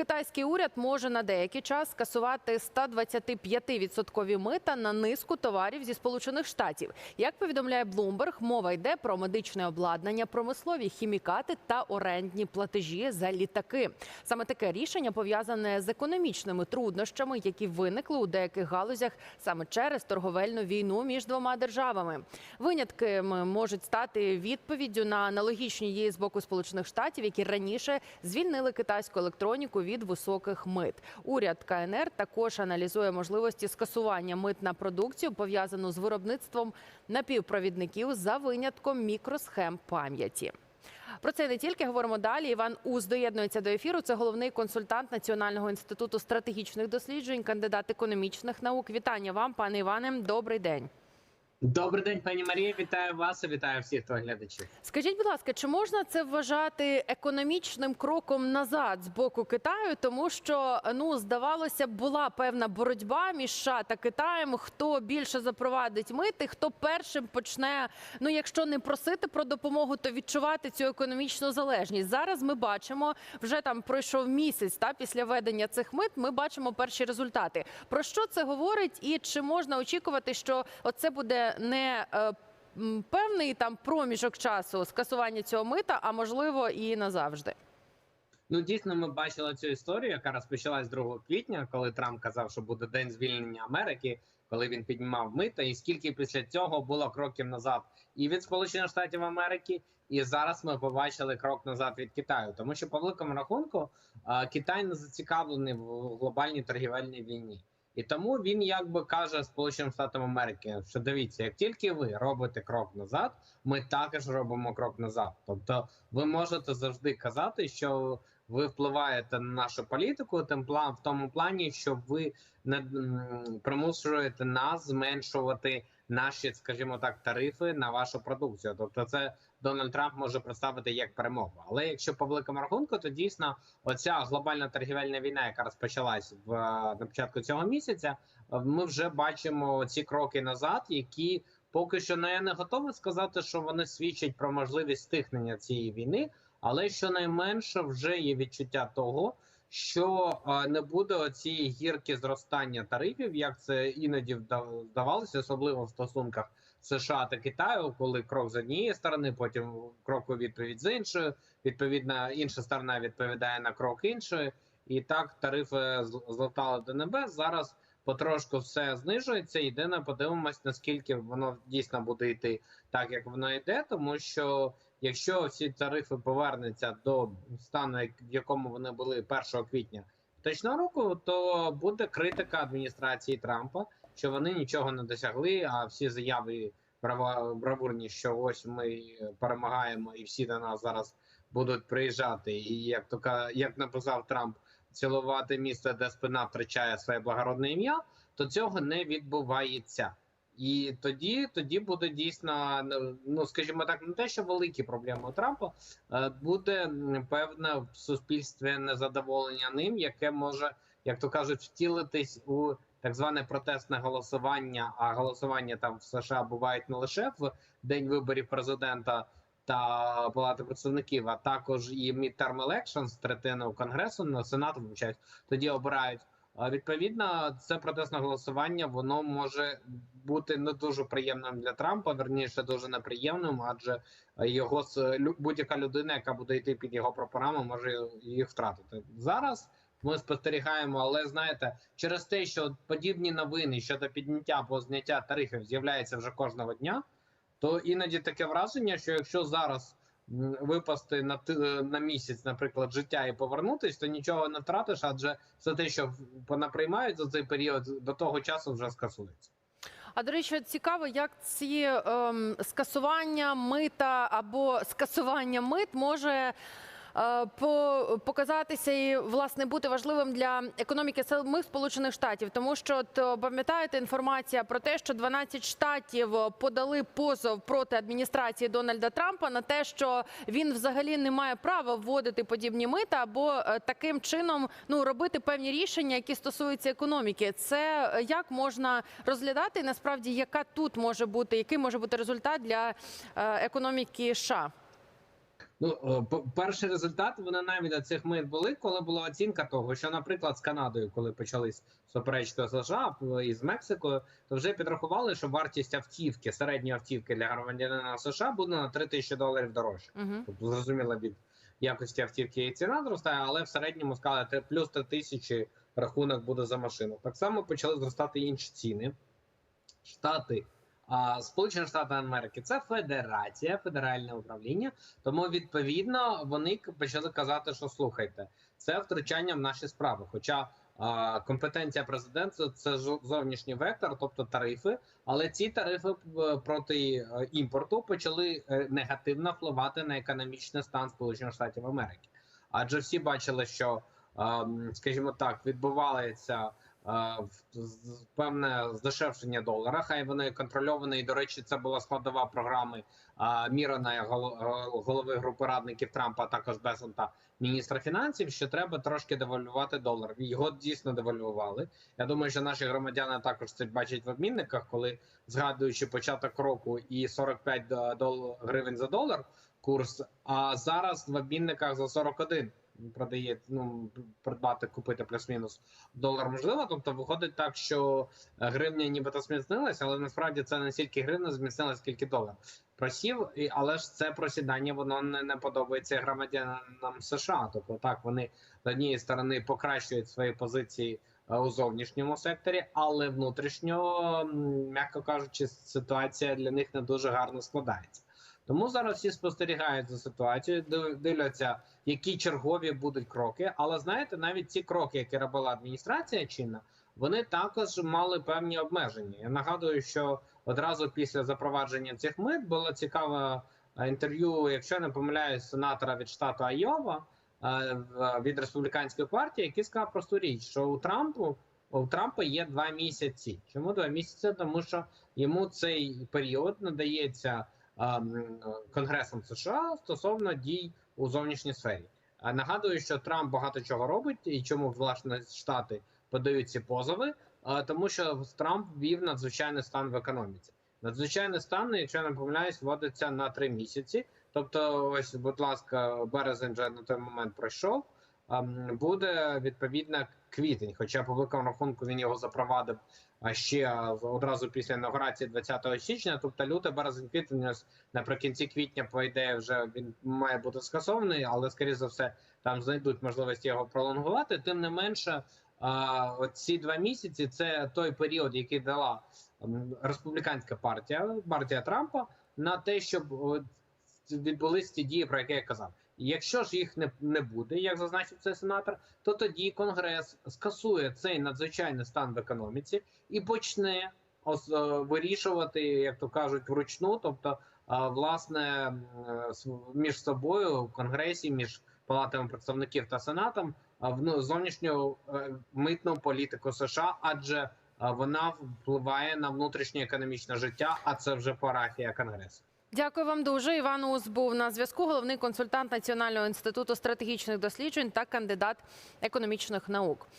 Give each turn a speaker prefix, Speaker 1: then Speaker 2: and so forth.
Speaker 1: китайський уряд може на деякий час скасувати 125% мита на низку товарів зі сполучених штатів. Як повідомляє Bloomberg, мова йде про медичне обладнання, промислові хімікати та орендні платежі за літаки. Саме таке рішення пов'язане з економічними труднощами, які виникли у деяких галузях саме через торговельну війну між двома державами. Винятками можуть стати відповіддю на аналогічні дії з боку Сполучених Штатів, які раніше звільнили китайську електроніку від високих мит. Уряд КНР також аналізує можливості скасування мит на продукцію, пов'язану з виробництвом напівпровідників за винятком мікросхем пам'яті. Про це не тільки говоримо далі. Іван Уз доєднується до ефіру. Це головний консультант Національного інституту стратегічних досліджень, кандидат економічних наук. Вітання вам, пане Іване. Добрий день.
Speaker 2: Добрий день, пані Марія. Вітаю вас і вітаю всіх телеглядачів.
Speaker 1: Скажіть, будь ласка, чи можна це вважати економічним кроком назад з боку Китаю? Тому що ну здавалося, була певна боротьба між США та Китаєм. Хто більше запровадить мити, хто першим почне, ну якщо не просити про допомогу, то відчувати цю економічну залежність. Зараз ми бачимо, вже там пройшов місяць та після введення цих мит. Ми бачимо перші результати. Про що це говорить, і чи можна очікувати, що оце буде не е, певний там проміжок часу скасування цього мита, а можливо і назавжди.
Speaker 2: Ну дійсно, ми бачили цю історію, яка розпочалась 2 квітня, коли Трамп казав, що буде день звільнення Америки, коли він піднімав мита, і скільки після цього було кроків назад і від Сполучених Штатів Америки, і зараз ми побачили крок назад від Китаю, тому що по великому рахунку Китай не зацікавлений в глобальній торгівельній війні. І тому він якби каже Сполученим Штатам Америки, що дивіться, як тільки ви робите крок назад, ми також робимо крок назад. Тобто, ви можете завжди казати, що ви впливаєте на нашу політику, тим план в тому плані, що ви не примушуєте нас зменшувати наші, скажімо так, тарифи на вашу продукцію. Тобто, це Дональд Трамп може представити як перемогу. Але якщо по великому рахунку, то дійсно оця глобальна торгівельна війна, яка розпочалась в на початку цього місяця, ми вже бачимо ці кроки назад, які поки що не, я не готовий сказати, що вони свідчать про можливість стихнення цієї війни, але щонайменше вже є відчуття того. Що не буде оцієї гірки зростання тарифів, як це іноді здавалося, особливо в стосунках США та Китаю, коли крок з однієї сторони, потім крок у відповідь з іншої. Відповідно, інша сторона відповідає на крок іншої, і так тарифи зл- злетали до небес. Зараз потрошку все знижується. Єдине, подивимось, наскільки воно дійсно буде йти так, як воно йде, тому що якщо всі тарифи повернуться до стану, в якому вони були 1 квітня точного року, то буде критика адміністрації Трампа, що вони нічого не досягли. А всі заяви бравурні, що ось ми перемагаємо, і всі до нас зараз будуть приїжджати. І як то як написав Трамп, цілувати місце, де спина втрачає своє благородне ім'я, то цього не відбувається. І тоді тоді буде дійсно ну скажімо так, не те, що великі проблеми у Трампа, е, буде певне в суспільстві незадоволення ним, яке може, як то кажуть, втілитись у так зване протестне голосування. А голосування там в США бувають не лише в день виборів президента та палати представників, а також і midterm elections, третину конгресу на сенату вибачаюсь, тоді обирають. Відповідно, це протестне голосування воно може бути не дуже приємним для Трампа, верніше дуже неприємним, адже його будь-яка людина, яка буде йти під його прапорами, може їх втратити. Зараз ми спостерігаємо, але знаєте, через те, що подібні новини щодо підняття або зняття тарифів з'являються вже кожного дня, то іноді таке враження, що якщо зараз випасти на ти- на місяць, наприклад, життя і повернутись, то нічого не втратиш, адже все те, що понаприймають за цей період, до того часу вже скасується.
Speaker 1: А до речі, цікаво, як ці ем, скасування мита або скасування мит може. Е, по- Показатися і власне бути важливим для економіки самих Сполучених Штатів, тому що от, е, пам'ятаєте інформація про те, що 12 штатів е, подали позов проти адміністрації Дональда Трампа на те, що він взагалі не має права вводити подібні мита або таким чином ну робити певні рішення, які стосуються економіки. Це як можна розглядати насправді, яка тут може бути, який може бути результат для економіки США?
Speaker 2: Ну, е, перший результат навіть до цих мит були, коли була оцінка того, що, наприклад, з Канадою, коли почались суперечки США і з Мексикою, то вже підрахували, що вартість автівки, середньої автівки для громадянина США буде на 3 тисячі доларів дорожче.
Speaker 1: Угу.
Speaker 2: Тобто, зрозуміло, від якості автівки і ціна зростає, але в середньому сказали, плюс 3 тисячі рахунок буде за машину. Так само почали зростати інші ціни. Штати, Сполучені Штати Америки це федерація, федеральне управління. Тому відповідно вони почали казати, що слухайте, це втручання в наші справи. Хоча компетенція президента це зовнішній вектор, тобто тарифи. Але ці тарифи е, проти е, імпорту почали е, негативно впливати на економічний стан Сполучених Штатів Америки. Адже всі бачили, що, ем, скажімо так, відбувається певне здешевшення долара. Хай воно і контрольоване. І до речі, це була складова програми е, Мірона, гол- голови групи радників Трампа, а також Бесента, міністра фінансів. Що треба трошки девальвувати долар. Його дійсно девальвували. Я думаю, що наші громадяни також це бачать в обмінниках, коли згадуючи початок року і 45 до- гривень за долар курс. А зараз в обмінниках за 41 продає ну придбати, купити плюс-мінус долар можливо. Тобто виходить так, що гривня нібито зміцнилася, але насправді це не стільки гривня зміцнилася, скільки долар. Просів, але ж це просідання воно не, не подобається громадянам США. Тобто так вони з однієї сторони покращують свої позиції е, у зовнішньому секторі, але внутрішньо, м'яко кажучи, ситуація для них не дуже гарно складається. Тому зараз всі спостерігають за ситуацією, див- дивляться, які чергові будуть кроки. Але знаєте, навіть ці кроки, які робила адміністрація чинна, вони також мали певні обмеження. Я нагадую, що одразу після запровадження цих мит було цікаве е, інтерв'ю, якщо я не помиляюсь, сенатора від штату Айова е, від республіканської партії, який сказав просту річ, що у Трампу у Трампа є два місяці. Чому два місяці? Тому що йому цей період надається Конгресом США стосовно дій у зовнішній сфері. Нагадую, що Трамп багато чого робить, і чому власне штати подають ці позови, тому що Трамп ввів надзвичайний стан в економіці. Надзвичайний стан, якщо я не помиляюсь, вводиться на три місяці. Тобто, ось, будь ласка, березень вже на той момент пройшов. Ем, Буде відповідно квітень. Хоча по великому рахунку він його запровадив ще одразу після інаугурації 20 січня. Тобто люте, березень, квітень наприкінці квітня, по ідеї, вже він має бути скасований, але скоріше за все там знайдуть можливість його пролонгувати. Тим не менше, а, ці два місяці це той період, який дала республіканська партія, партія Трампа, на те, щоб відбулись ті дії, про які я казав. Якщо ж їх не, не буде, як зазначив цей сенатор, то тоді Конгрес скасує цей надзвичайний стан в економіці і почне е, вирішувати, як то кажуть, вручну, тобто е, власне е, між собою в конгресі, між палатами представників та сенатом в ну, зовнішню митну політику США, адже вона впливає на внутрішнє економічне життя, а це вже парафія конгресу.
Speaker 1: Дякую вам дуже. Іван Ус був на зв'язку. Головний консультант Національного інституту стратегічних досліджень та кандидат економічних наук.